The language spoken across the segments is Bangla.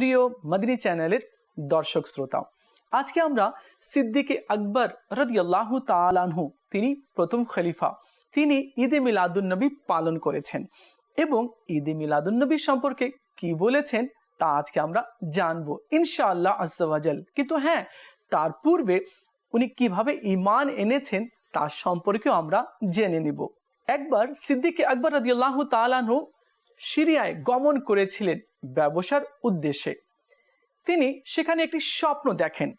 প্রিয় মদিনী চ্যানেলের দর্শক শ্রোতা, আজকে আমরা সিদ্দিকে আকবর রদিয়াল্লাহু তালানহু তিনি প্রথম খলিফা, তিনি ঈদে মিলাদুন্নবী পালন করেছেন এবং ঈদে মিলাদুন্নবী সম্পর্কে কি বলেছেন তা আজকে আমরা জানব ইনশাআল্লাহ আজাল কিন্তু হ্যাঁ তার পূর্বে উনি কীভাবে ইমান এনেছেন তার সম্পর্কেও আমরা জেনে নিব। একবার সিদ্দিকে আকবর রদিয়াল্লাহ তালানহু সিরিয়ায় গমন করেছিলেন ব্যবসার উদ্দেশ্যে। তিনি সেখানে একটি স্বপ্ন দেখেন।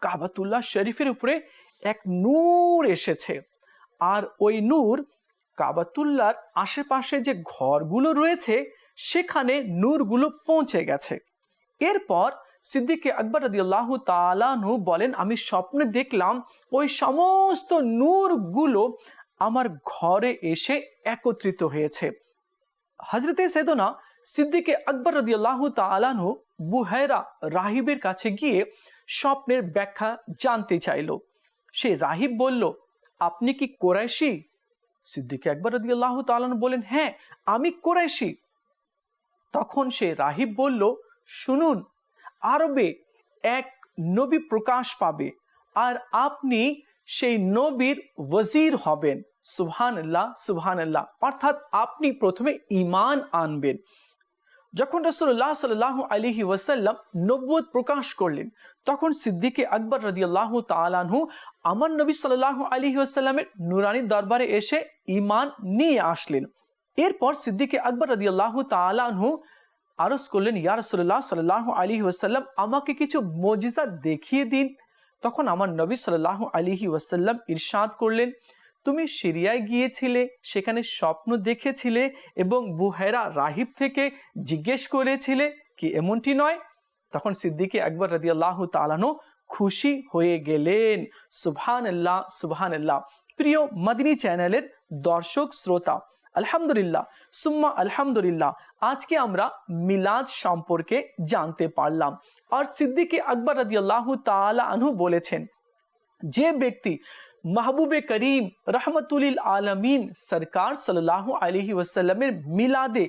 কাবাতুল্লাহ শরীফের উপরে এক নূর এসেছে। আর ওই নূর কাবাতুল্লার আশেপাশে যে ঘরগুলো রয়েছে, সেখানে নূরগুলো পৌঁছে গেছে। এরপর সিদ্দিকে আকবর রদিয়াল্লাহ তালানহু বলেন, আমি স্বপ্নে দেখলাম ওই সমস্ত নূরগুলো আমার ঘরে এসে একত্রিত হয়েছে। হজরতে সেদনা সিদ্দিকে আকবর রদিয়াল্লাহ তালানহু বুহেরা রাহিবের কাছে গিয়ে স্বপ্নের ব্যাখ্যা জানতে চাইল। সে রাহিব বলল, আপনি কি কোরাইশি? সিদ্দিকে আকবর রদিয়াল্লাহ তালানহু বলেন হ্যাঁ আমি কোরাইশি। তখন সে রাহিব বলল, শুনুন, আরবে এক নবী প্রকাশ পাবে, আর আপনি সেই নবীর ওয়াজির হবেন। সুবহান আল্লাহ আল্লাহ অর্থাৎ আপনি প্রথমে ইমান আনবেন। যখন রসুল্লাহ সাল্লাহ আলিহি ওয়াসাল্লাম নব্বত প্রকাশ করলেন, তখন সিদ্দিকে আকবর রদিয়াল্লাহ তালানহু আমার নবী সাল্লাহ আলিহি ওয়াসাল্লামের নুরানি দরবারে এসে ইমান নিয়ে আসলেন। এরপর সিদ্দিকে আকবর রদিয়াল্লাহ তালানহু আরজ করলেন, ইয়া রসুল্লাহ সাল্লাহ আলী ওয়াসাল্লাম, আমাকে কিছু মজিজা দেখিয়ে দিন। তখন আমার নবী সাল্লাহ আলিহি ওয়াসাল্লাম ইরশাদ করলেন, তুমি সিরিয়ায় গিয়েছিলে, সেখানে স্বপ্ন দেখেছিলে এবং বুহেরা রাহিব থেকে জিজ্ঞেস করেছিলে, কি এমনটি নয়? তখন সিদ্দিকে একবার রাদি আল্লাহ তালানো খুশি হয়ে গেলেন। সুবহান আল্লাহ সুবহান আল্লাহ প্রিয় মদিনী চ্যানেলের দর্শক, শ্রোতা আলহামদুলিল্লাহ সুম্মা আলহামদুলিল্লাহ আজকে আমরা মিলাদ সম্পর্কে জানতে পারলাম আর সিদ্দিকে আকবর রাদিয়াল্লাহু তাআলা আনহু বলেছেন যে ব্যক্তি মাহবুবে করিম রহমতুলিল আলমিন সরকার সাল্লাহ আলহি ওয়াসাল্লামের মিলাদে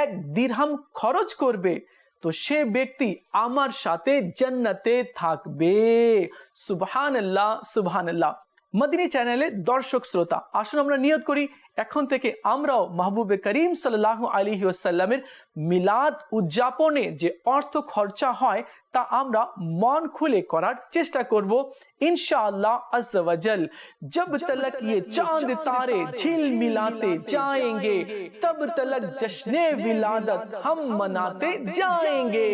এক দিরহাম খরচ করবে তো সে ব্যক্তি আমার সাথে জান্নাতে থাকবে সুবহান আল্লাহ সুবহান আল্লাহ মদিনী চ্যানেলে দর্শক শ্রোতা আসুন আমরা নিয়ত করি এখন থেকে আমরাও মাহবুবে করিম সাল্লাহ আলী ওসাল্লামের মিলাদ উদযাপনে যে অর্থ খরচা হয় তা আমরা মন খুলে করার চেষ্টা করব ইনশাআল্লাহ আজ্জল जब तलक ये चांद तारे झिल मिलाते जाएंगे तब तलक जश्न विलादत हम मनाते जाएंगे